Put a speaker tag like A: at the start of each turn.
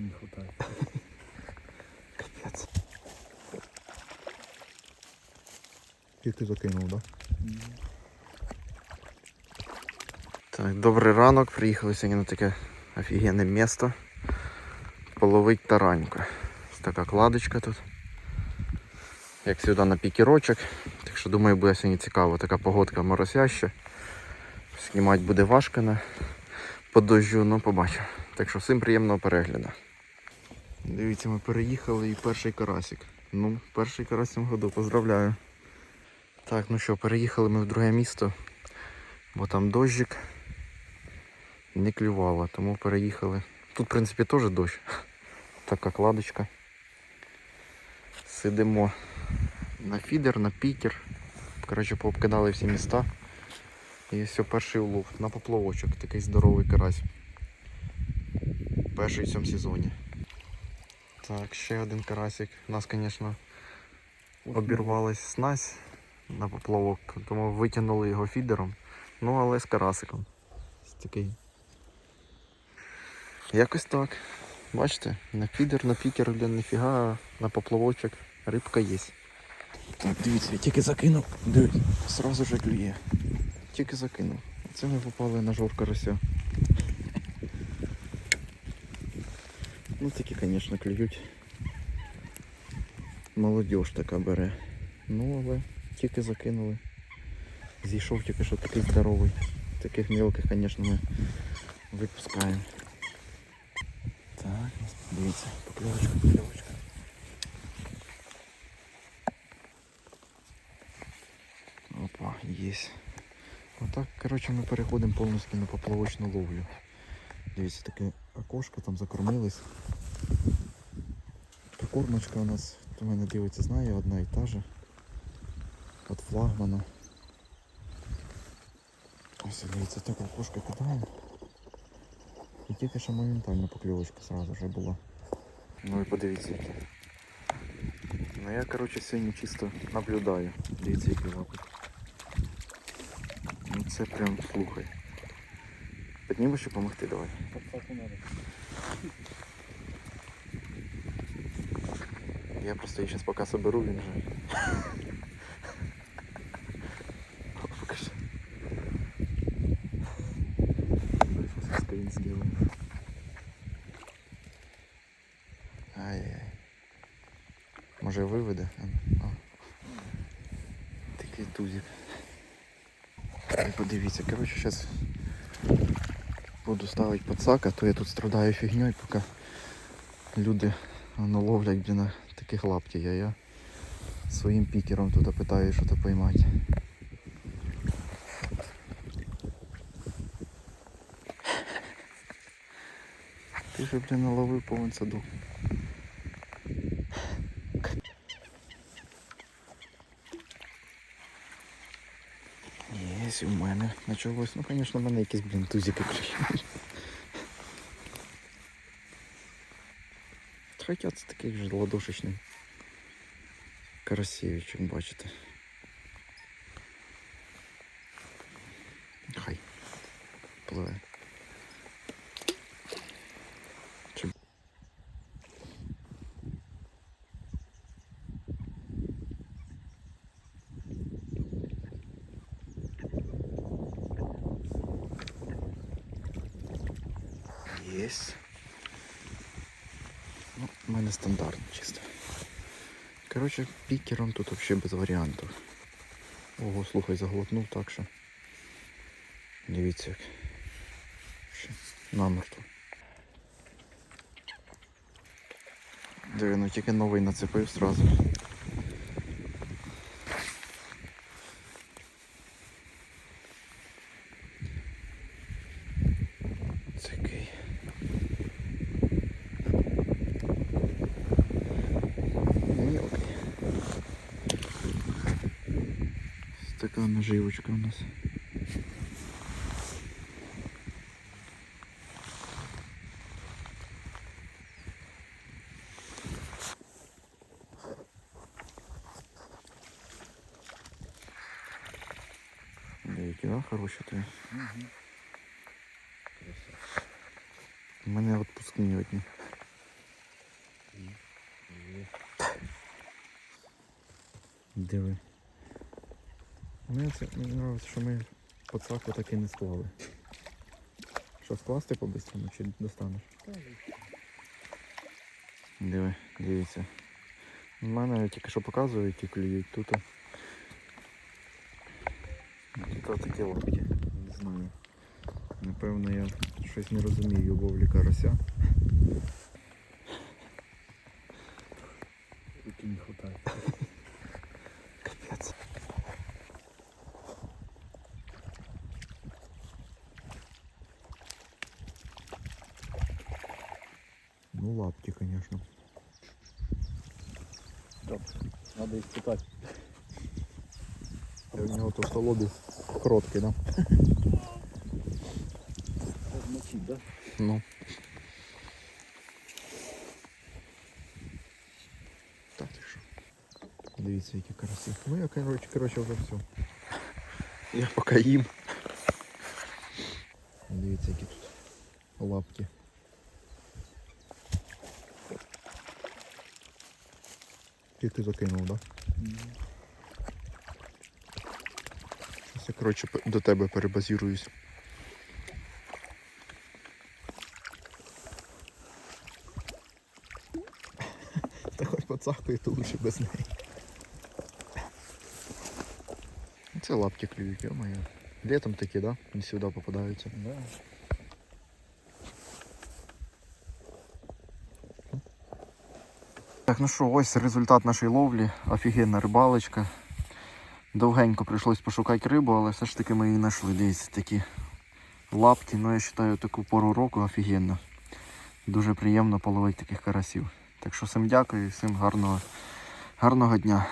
A: не хватает.
B: Капець. І ти закинув, так? Да? Так, добрий ранок. Приїхали сьогодні на таке офігенне місто. Половить тараньку. Ось така кладочка тут. Як сюди на пікірочок. Так що думаю, буде сьогодні цікаво. Така погодка моросяща. Знімати буде важко на по дощу, ну побачу. Так що всім приємного перегляду. Дивіться, ми переїхали і перший карасик. Ну, перший карась цьому году, поздравляю. Так, ну що, переїхали ми в друге місто, бо там дощик не клювало, тому переїхали. Тут, в принципі, теж дощ. Така кладочка. Сидимо на фідер, на пікер. Коротше, пообкидали всі міста. І все, перший улов на поплавочок, такий здоровий карась. Перший в цьому сезоні. Так, ще один карасик. У нас, звісно, обірвалась снасть на поплавок, тому витягнули його фідером. Ну, але з карасиком. Ось такий. Якось так. Бачите, на фідер, на пікер, блін, ніфіга, на поплавочок рибка є. Так, дивіться, я тільки закинув, дивіться, сразу же клює. Тільки закинув. Це ми попали на жор карася. Ну такі, звісно, клюють. Молодіж така бере. Ну, але тільки закинули. Зійшов тільки що такий здоровий. Таких мелких, звісно, ми випускаємо. Так, дивіться, покльовочка, покльовочка. Опа, есть. Отак, коротше, ми переходимо повністю на поплавочну ловлю. Дивіться, таке окошко там закормились. Прикормочка у нас, хто мене дивиться, знає, одна і та же. От флагмана. Ось дивіться, так окошко кидаємо. І тільки що моментально покльовочка сразу вже була. Ну і подивіться які. Ну я коротше сьогодні чисто наблюдаю. Дивіться, які лапи. Ну це прям слухай. Піднімеш що допомогти давай.
A: Подсаку надо.
B: Я просто її зараз поки соберу, він же. О, Покажи. Сейчас скрин сделаю. Ай-яй. Може виведе? А, ну, а. Такий тузик. Ой, Подивіться, коротше, зараз буду ставити а то я тут страдаю фігньою, поки люди наловлять блін, таких лаптів, а я своїм пікером туди питаю щось поймати. Ти ж, блін, наловив повен саду. Єсь, у мене почалось. Ну, звісно, в мене якісь, блін, тузики клюють. Хоча це такий же ладошечний Карасєвич, чим бачите. Єсть. Ну, у мене стандартно чисто. Коротше, пікером тут взагалі без варіантів. Ого, слухай, заглотнув так що. Дивіться як. Намертво. Диви, ну тільки новий нацепив. Такий. Мелкий. така наживочка у нас. Деякі, да, хороші ти.
A: Угу.
B: У мене не. одні. Диви. Мені це мені подобається, що ми пацаку так і не склали. Що, скласти по-бистрому чи достанеш? Диви, дивіться. У мене тільки що показують, які клюють тут. Тут такі лапки. Не знаю. Напевно, я щось не розумію в ловлі карася.
A: Руки не хватает.
B: Ну, лапки, конечно.
A: Надо испытать.
B: Я в нього товстолобі короткий, да?
A: Размочить, да?
B: Ну. Так, ти що? Дивіться, які караси. Ну я, коротше, коротше, вже все. Я поки їм. Дивіться, які тут лапки. Тільки закинув, да? Щас я, коротше, до тебе перебазіруюсь. Та хоч поцахкає, то лучше без неї. Це лапки клюють, ё-моё. Летом такі, да? Не сюди попадаються.
A: Да.
B: Так, ну що, ось результат нашої ловлі. Офігенна рибалочка. Довгенько прийшлось пошукати рибу, але все ж таки ми її знайшли. Дивіться, такі лапки. Ну я вважаю таку пору року офігенно. Дуже приємно половити таких карасів. Так що всім дякую і всім гарного, гарного дня.